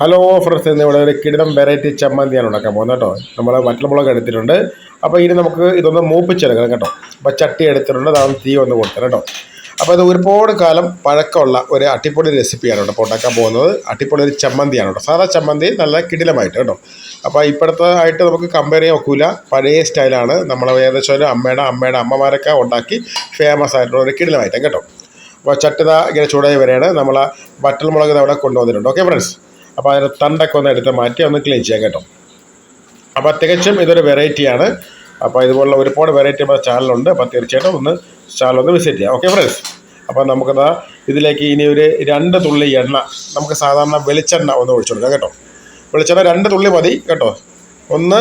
Hello friends ഇന്ന് ഇവിടെ ഒരു കിടിലം വെറൈറ്റി ചമ്മന്തിയാണ് ഉണ്ടാക്കാൻ പോകുന്നത് കേട്ടോ. നമ്മൾ വറ്റൽമുളക് എടുത്തിട്ടുണ്ട്. അപ്പോൾ ഇനി നമുക്ക് ഇതൊന്ന് മൂപ്പിച്ചെടുക്കണം കേട്ടോ. അപ്പോൾ ചട്ടി എടുത്തിട്ടുണ്ട് അതാണ് തീ ഒന്ന് കൊടുത്തത് കേട്ടോ. അപ്പോൾ ഇത് ഒരുപാട് കാലം പഴക്കമുള്ള ഒരു അട്ടിപ്പൊളി റെസിപ്പിയാണ് കേട്ടോ ഉണ്ടാക്കാൻ പോകുന്നത്. അട്ടിപ്പൊളി ഒരു ചമ്മന്തിയാണ് കേട്ടോ. സാധാ ചമ്മന്തി നല്ല കിടിലമായിട്ട് കേട്ടോ. അപ്പോൾ ഇപ്പോഴത്തെ ആയിട്ട് നമുക്ക് കമ്പയർ ചെയ്യാൻ ഒക്കില്ല പഴയ സ്റ്റൈലാണ് നമ്മൾ ഏകദേശം ഒരു അമ്മയുടെ അമ്മയുടെ അമ്മമാരൊക്കെ ഉണ്ടാക്കി ഫേമസ് ആയിട്ടുള്ള ഒരു കിടിലമായിട്ട് കേട്ടോ. അപ്പോൾ ചട്ടിത ഇങ്ങനെ ചൂടായി വരെയാണ് നമ്മൾ വറ്റൽമുളക് അവിടെ കൊണ്ടുവന്നിട്ടുണ്ട്. ഓക്കെ ഫ്രണ്ട്സ് അപ്പോൾ അതിന്റെ തണ്ടൊക്കെ ഒന്ന് എടുത്ത് മാറ്റി ഒന്ന് ക്ലീൻ ചെയ്യാം കേട്ടോ. അപ്പോൾ തികച്ചും ഇതൊരു വെറൈറ്റിയാണ് അപ്പോൾ ഇതുപോലുള്ള ഒരുപാട് വെറൈറ്റി നമ്മുടെ ചാനലുണ്ട് അപ്പോൾ തീർച്ചയായിട്ടും ഒന്ന് ചാനൽ ഒന്ന് വിസിറ്റ് ചെയ്യാം. ഓക്കെ ഫ്രണ്ട്സ് അപ്പോൾ നമുക്കത് ഇതിലേക്ക് ഇനി ഒരു രണ്ട് തുള്ളി എണ്ണ നമുക്ക് സാധാരണ വെളിച്ചെണ്ണ ഒന്ന് ഒഴിച്ചു കൊടുക്കാം കേട്ടോ. വെളിച്ചെണ്ണ രണ്ട് തുള്ളി മതി കേട്ടോ. ഒന്ന്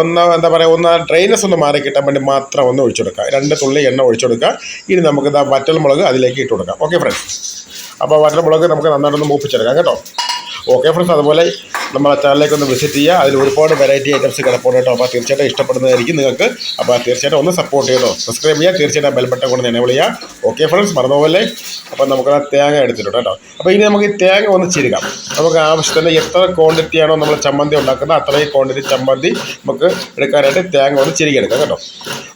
ഒന്ന് എന്താ പറയുക ഒന്ന് ഡ്രൈനസ് ഒന്ന് മാറി കിട്ടാൻ വേണ്ടി മാത്രം ഒന്ന് ഒഴിച്ചു കൊടുക്കുക. രണ്ട് തുള്ളി എണ്ണ ഒഴിച്ചു കൊടുക്കുക. ഇനി നമുക്ക് ഇതാ വറ്റൽമുളക് അതിലേക്ക് ഇട്ട് കൊടുക്കാം. ഓക്കെ ഫ്രണ്ട്സ് അപ്പോൾ വറ്റൽമുളക് നമുക്ക് നന്നായിട്ടൊന്ന് മൂപ്പിച്ചെടുക്കാം കേട്ടോ. ഓക്കെ ഫ്രണ്ട്സ് അതുപോലെ നമ്മളെ ചാനലിലേക്ക് ഒന്ന് വിസിറ്റ് ചെയ്യുക. അതിൽ ഒരുപാട് വെറൈറ്റി ഐറ്റംസ് കിടപ്പുണ്ട് കേട്ടോ. അപ്പോൾ തീർച്ചയായിട്ടും ഇഷ്ടപ്പെടുന്നതായിരിക്കും നിങ്ങൾക്ക്. അപ്പോൾ തീർച്ചയായിട്ടും ഒന്ന് സപ്പോർട്ട് ചെയ്തോ. സബ്സ്ക്രൈബ് ചെയ്യുക. തീർച്ചയായിട്ടും ബെൽബട്ടൺ കൊണ്ട് എനേബിൾ ചെയ്യുക. ഓക്കെ ഫ്രണ്ട്സ് മറന്നുപോലെ അപ്പോൾ നമുക്ക് ആ തേങ്ങ എടുത്തിട്ടുണ്ട് കേട്ടോ. അപ്പോൾ ഇനി നമുക്ക് ഈ തേങ്ങ ഒന്ന് ചിരുകാം. നമുക്ക് ആവശ്യത്തിന് എത്ര ക്വാണ്ടിറ്റി ആണോ നമ്മൾ ചമ്മന്തി ഉണ്ടാക്കുന്നത് അത്രയും ക്വാണ്ടിറ്റി ചമ്മന്തി നമുക്ക് എടുക്കാനായിട്ട് തേങ്ങ ഒന്ന് ചിരികെടുക്കാം കേട്ടോ.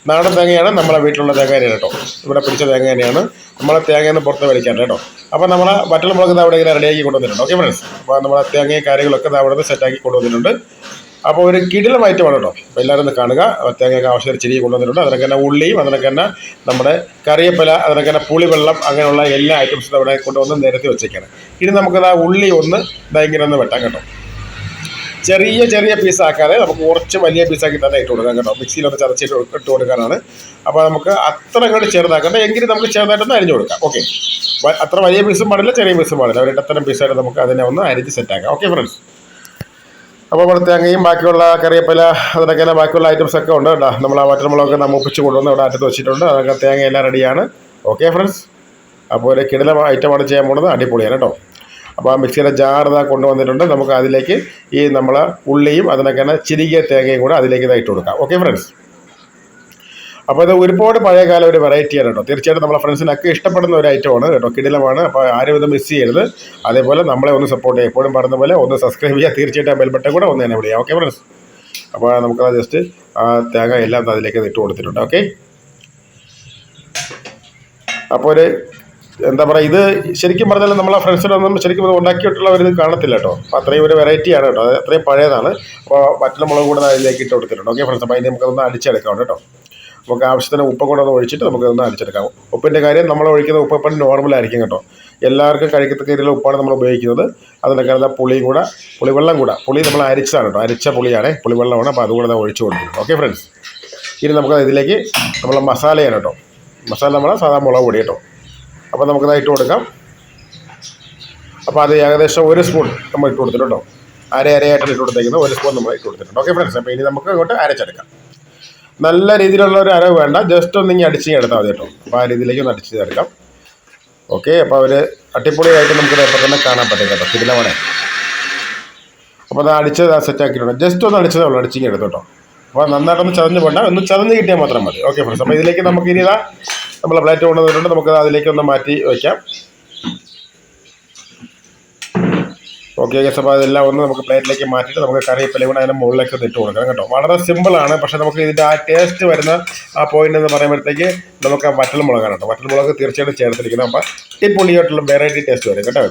നാടൻ തേങ്ങയാണ് നമ്മളെ വീട്ടിലുള്ള തേങ്ങ തന്നെയാണ് കേട്ടോ. ഇവിടെ പിടിച്ച തേങ്ങ തന്നെയാണ്. നമ്മളെ തേങ്ങയെന്ന് പുറത്ത് വലിക്കാൻ കേട്ടോ. അപ്പോൾ നമ്മളെ വറ്റൽ മുളക് അവിടെ ഇങ്ങനെ റെഡിയാക്കി കൊണ്ടുവന്നിട്ടുണ്ട്. ഓക്കെ ഫ്രണ്ട്സ് അപ്പോൾ നമ്മളെ തേങ്ങയും കാര്യങ്ങളൊക്കെ അവിടെ നിന്ന് സെറ്റാക്കി കൊണ്ടുവന്നിട്ടുണ്ട്. അപ്പോൾ ഒരു കിടിലം ഐറ്റമാണ് കേട്ടോ. അപ്പോൾ എല്ലാവരും ഒന്ന് കാണുക. തേങ്ങയൊക്കെ ആവശ്യം ചിരി കൊണ്ടുവന്നിട്ടുണ്ട്. അതിനൊക്കെ തന്നെ ഉള്ളിയും അതിനൊക്കെ തന്നെ നമ്മുടെ കറിയപ്പല അതിനൊക്കെ തന്നെ പുളിവെള്ളം അങ്ങനെയുള്ള എല്ലാ ഐറ്റംസും അവിടെ കൊണ്ടുവന്ന് നിരത്തി വെച്ചേക്കാണ്. ഇനി നമുക്കത് ആ ഉള്ളി ഒന്ന് ഭയങ്കര ഒന്ന് വെട്ടാം കേട്ടോ. ചെറിയ ചെറിയ പീസാക്കാതെ നമുക്ക് കുറച്ച് വലിയ പീസാക്കി തന്നെ ഇട്ട് കൊടുക്കാം കേട്ടോ. മിക്സിയിലൊന്ന് ചതച്ചിട്ട് ഇട്ട് കൊടുക്കാനാണ്. അപ്പോൾ നമുക്ക് അത്ര അങ്ങോട്ട് ചെറുതാക്കണ്ട. എങ്കിലും നമുക്ക് ചെറുതായിട്ടൊന്ന് അരിഞ്ഞു കൊടുക്കാം. ഓക്കെ അത്ര വലിയ പീസും പാടില്ല ചെറിയ പീസും പാടില്ല. ഒരു ഇടത്തരം പീസായിട്ട് നമുക്ക് അതിനെ ഒന്ന് അരിഞ്ഞ് സെറ്റാക്കാം ഓക്കെ ഫ്രണ്ട്സ് അപ്പോൾ ഇവിടെ തേങ്ങയും ബാക്കിയുള്ള കറിയപ്പല അതിനൊക്കെ ബാക്കിയുള്ള ഐറ്റംസ് ഒക്കെ ഉണ്ട് കേട്ടോ. നമ്മൾ ആ വറ്റമുളകൊക്കെ നമ്മൾ ഒപ്പിച്ച് കൊണ്ടുവന്ന് ഇവിടെ അറ്റത്ത് വെച്ചിട്ടുണ്ട്. അതൊക്കെ തേങ്ങയെല്ലാം റെഡിയാണ് ഓക്കെ ഫ്രണ്ട്സ് അപ്പോൾ ഒരു കിടിലം ഐറ്റമാണ് ചെയ്യാൻ പോകുന്നത്. അടിപൊളിയാണ് കേട്ടോ. അപ്പോൾ ആ മിക്സിയുടെ ജാർ കൊണ്ടുവന്നിട്ടുണ്ട്. നമുക്ക് അതിലേക്ക് ഈ നമ്മൾ ഉള്ളിയും അതിനൊക്കെ ചിരികിയ തേങ്ങയും കൂടെ അതിലേക്ക് ഇതായിട്ട് കൊടുക്കാം. ഓക്കെ ഫ്രണ്ട്സ് അപ്പോൾ ഇത് ഒരുപാട് പഴയകാല ഒരു വെറൈറ്റിയാണ് കേട്ടോ. തീർച്ചയായിട്ടും നമ്മളെ ഫ്രണ്ട്സിനൊക്കെ ഇഷ്ടപ്പെടുന്ന ഒരു ഐറ്റമാണ് കേട്ടോ. കിടിലമാണ്. അപ്പോൾ ആരും ഇത് മിസ് ചെയ്യരുത്. അതേപോലെ നമ്മളെ ഒന്ന് സപ്പോർട്ട് ചെയ്യുക. എപ്പോഴും പറഞ്ഞ പോലെ ഒന്ന് സബ്സ്ക്രൈബ് ചെയ്യുക. തീർച്ചയായിട്ടും ബെൽബട്ടൻ കൂടെ ഒന്ന് തന്നെ വിളിക്കുക ഓക്കെ ഫ്രണ്ട്സ് അപ്പോൾ നമുക്ക് ജസ്റ്റ് ആ തേങ്ങ എല്ലാം അതിലേക്ക് ഇട്ട് കൊടുത്തിട്ടുണ്ട്. ഓക്കെ അപ്പോൾ ഒരു എന്താ പറയുക ഇത് ശരിക്കും പറഞ്ഞാൽ നമ്മൾ നമ്മളെ ഫ്രണ്ട്സിനൊന്നും ശരിക്കും ഇത് ഉണ്ടാക്കിയിട്ടുള്ളവർ ഇത് കാണത്തില്ല കേട്ടോ. അപ്പോൾ അത്രയും ഒരു വെറൈറ്റിയാണ് കേട്ടോ. അത് അത്രയും പഴയതാണ്. അപ്പോൾ മറ്റുള്ള മുളക് കൂടെ അതിലേക്ക് ഇട്ട് കൊടുത്തിട്ടുണ്ട്. ഓക്കെ ഫ്രണ്ട്സ് അപ്പോൾ അതിന് നമുക്കൊന്ന് അടിച്ചെടുക്കാം കേട്ടോ. നമുക്ക് ആവശ്യത്തിന് ഉപ്പ് കൂടെ ഒന്ന് ഒഴിച്ചിട്ട് നമുക്കൊന്ന് അടിച്ചെടുക്കാം. ഉപ്പിന്റെ കാര്യം നമ്മൾ ഒഴിക്കുന്ന ഉപ്പ് എപ്പോഴും നോർമലായിരിക്കും കേട്ടോ. എല്ലാവർക്കും കഴിക്കത്തക്ക രീതിയിലുള്ള ഉപ്പാണ് നമ്മൾ ഉപയോഗിക്കുന്നത്. അതിനൊക്കെ നല്ല പുളിയും കൂടെ പുളിവെള്ളം കൂടെ. പുളി നമ്മൾ അരിച്ചതാണ് കേട്ടോ. അരിച്ച പുളിയാണ്. പുളിവെള്ളമാണ്. അപ്പോൾ അതുകൂടെ ഒഴിച്ച് കൊടുക്കുന്നത് ഓക്കെ ഫ്രണ്ട്സ് ഇനി നമുക്ക് ഇതിലേക്ക് നമ്മൾ മസാലയാണ് കേട്ടോ. മസാല നമ്മൾ സാധാ മുളക് പൊടി കേട്ടോ. അപ്പോൾ നമുക്കത് ഇട്ട് കൊടുക്കാം. അപ്പോൾ അത് ഏകദേശം ഒരു സ്പൂൺ നമ്മൾ ഇട്ട് കൊടുത്തിട്ടുണ്ടോ അര അരയായിട്ട് ഇട്ട് കൊടുത്തേക്കുന്നത്. ഒരു സ്പൂൺ നമ്മൾ ഇട്ട് കൊടുത്തിട്ടുണ്ട്. ഓക്കെ ഫ്രണ്ട്സ് അപ്പോൾ ഇനി നമുക്ക് ഇങ്ങോട്ട് അരച്ചെടുക്കാം. നല്ല രീതിയിലുള്ള ഒരു അരവ് വേണ്ട. ജസ്റ്റ് ഒന്ന് ഇങ്ങനെ അടിച്ച് എടുത്താൽ മതി കേട്ടോ. അപ്പോൾ ആ രീതിയിലേക്ക് ഒന്ന് അടിച്ച് ചേർക്കാം ഓക്കെ അപ്പോൾ അവർ അട്ടിപ്പൊളിയായിട്ട് നമുക്ക് ഇപ്പം തന്നെ കാണാൻ പറ്റും കേട്ടോ. തിരുലവണേ അപ്പോൾ അത് അടിച്ച് സെറ്റ് ആക്കിയിട്ടുണ്ട്. ജസ്റ്റ് ഒന്ന് അടിച്ചതേ ഉള്ളൂ. അടിച്ചിങ്ങനെ എടുത്തു കേട്ടോ. അപ്പോൾ നന്നായിട്ടൊന്ന് ചതഞ്ഞ് പോണ്ട. ഒന്ന് ചതഞ്ഞ് കിട്ടിയാൽ മാത്രം മതി. ഓക്കെ ഫ്രണ്ട്സ് അപ്പോൾ ഇതിലേക്ക് നമുക്ക് ഇനി ഇതാ നമ്മൾ പ്ലേറ്റ് കൊണ്ടുവന്നിട്ടുണ്ട്. നമുക്ക് അതിലേക്ക് ഒന്ന് മാറ്റി വയ്ക്കാം ഓക്കെ ഗസ് അപ്പോൾ അതെല്ലാം ഒന്ന് നമുക്ക് പ്ലേറ്റിലേക്ക് മാറ്റിയിട്ട് നമുക്ക് കറിവേപ്പില കൂടെ അതിന്റെ മുകളിലേക്ക് ഇട്ട് കൊടുക്കണം കേട്ടോ വളരെ സിമ്പിളാണ് പക്ഷേ നമുക്ക് ഇതിന്റെ ആ ടേസ്റ്റ് വരുന്ന ആ പോയിന്റ് എന്ന് പറയുമ്പോഴത്തേക്ക് നമുക്ക് ആ വറ്റൽ മുളകാണ് കേട്ടോ. വറ്റൽ മുളക് തീർച്ചയായിട്ടും ചേർത്തിരിക്കണം അപ്പോൾ ടിപ്പൊളിയായിട്ടുള്ള വെറൈറ്റി ടേസ്റ്റ് വരും കേട്ടോ.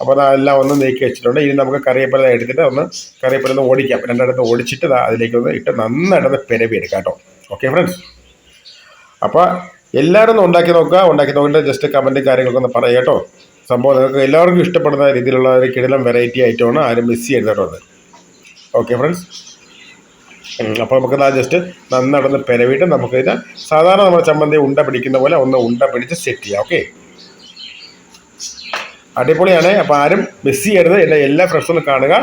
അപ്പോൾ അതെല്ലാം ഒന്ന് നീക്കി വെച്ചിട്ടുണ്ട്. ഇനി നമുക്ക് കറിവേപ്പില എടുത്തിട്ട് ഒന്ന് കറിവേപ്പില ഒന്ന് ഓടിക്കാം. രണ്ടിടത്ത് ഓടിച്ചിട്ട് അതിലേക്ക് ഒന്ന് ഇട്ട് നന്നായിട്ടൊന്ന് പെരവി എടുക്കാം കേട്ടോ. ഓക്കെ ഫ്രണ്ട്സ് അപ്പോൾ എല്ലാവരും ഒന്ന് ഉണ്ടാക്കി നോക്കുക ഉണ്ടാക്കി നോക്കിയിട്ട് ജസ്റ്റ് കമന്റും കാര്യങ്ങളൊക്കെ ഒന്ന് പറയാം കേട്ടോ. സംഭവം നിങ്ങൾക്ക് എല്ലാവർക്കും ഇഷ്ടപ്പെടുന്ന രീതിയിലുള്ള ഒരു കിടലം വെറൈറ്റി ഐറ്റമാണ് ആരും മിസ് അത്. ഓക്കെ ഫ്രണ്ട്സ് അപ്പോൾ നമുക്കത് ജസ്റ്റ് നന്നായിട്ടൊന്ന് പെരവിയിട്ട് നമുക്കിത് സാധാരണ നമ്മുടെ ചമ്മന്തി ഉണ്ട പിടിക്കുന്ന പോലെ ഒന്ന് ഉണ്ട പിടിച്ച് സെറ്റ് ചെയ്യാം ഓക്കെ അടിപൊളിയാണ്. അപ്പോൾ ആരും മിസ് ചെയ്യരുത്. എന്റെ എല്ലാ ഫ്രണ്ട്സും കാണുക.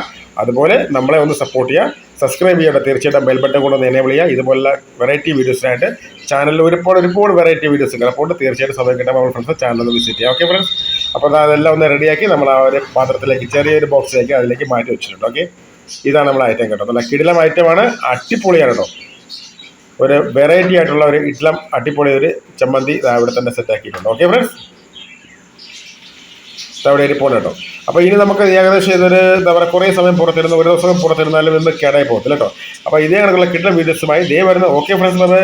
അതുപോലെ നമ്മളെ ഒന്ന് സപ്പോർട്ട് ചെയ്യുക. സബ്സ്ക്രൈബ് ചെയ്യുക തീർച്ചയായിട്ടും ബെൽ ബട്ടൺ ഒന്ന് എനേബിൾ ചെയ്യുക. ഇതുപോലുള്ള വെറൈറ്റി വീഡിയോസിനായിട്ട് ചാനലിൽ ഒരുപാട് ഒരുപാട് വെറൈറ്റി വീഡിയോസ് ഉണ്ട്. അപ്പോൾ തീർച്ചയായിട്ടും സമയം കിട്ടുമ്പോൾ നമ്മൾ ഫ്രണ്ട്സ് ചാനൽ ഒന്ന് വിസിറ്റ് ചെയ്യുക. ഓക്കെ ഫ്രണ്ട്സ് അപ്പോൾ അതെല്ലാം ഒന്ന് റെഡിയാക്കി നമ്മൾ ആ ഒരു പാത്രത്തിലേക്ക് ചെറിയൊരു ബോക്സിലേക്ക് അതിലേക്ക് മാറ്റി വെച്ചിട്ടുണ്ട്. ഓക്കെ ഇതാണ് നമ്മൾ ഐറ്റം കേട്ടോ. നല്ല കിടിലം ഐറ്റമാണ് അടിപൊളിയാണ് കേട്ടോ. ഒരു വെറൈറ്റി ആയിട്ടുള്ള ഒരു ഇഡ്ലം അടിപൊളി ഒരു ചമ്മന്തി ഇവിടെ തന്നെ സെറ്റാക്കിയിട്ടുണ്ട് ഓക്കെ ഫ്രണ്ട്സ് അവിടെ പോലെ കേട്ടോ. അപ്പോൾ ഇനി നമുക്ക് ഏകദേശം ഇതൊരു എന്താ പറയുക കുറേ സമയം പുറത്തിരുന്ന് ഒരു ദിവസം പുറത്തിരുന്നാലും ഇന്ന് കേടായി പോകത്തില്ല കേട്ടോ. അപ്പോൾ ഇതേ കണക്കുള്ള കിട്ടുന്ന വീഡിയോസുമായി വരുന്ന. Okay friends by